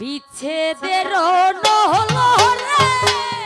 বিচ্ছেদের নহল রে।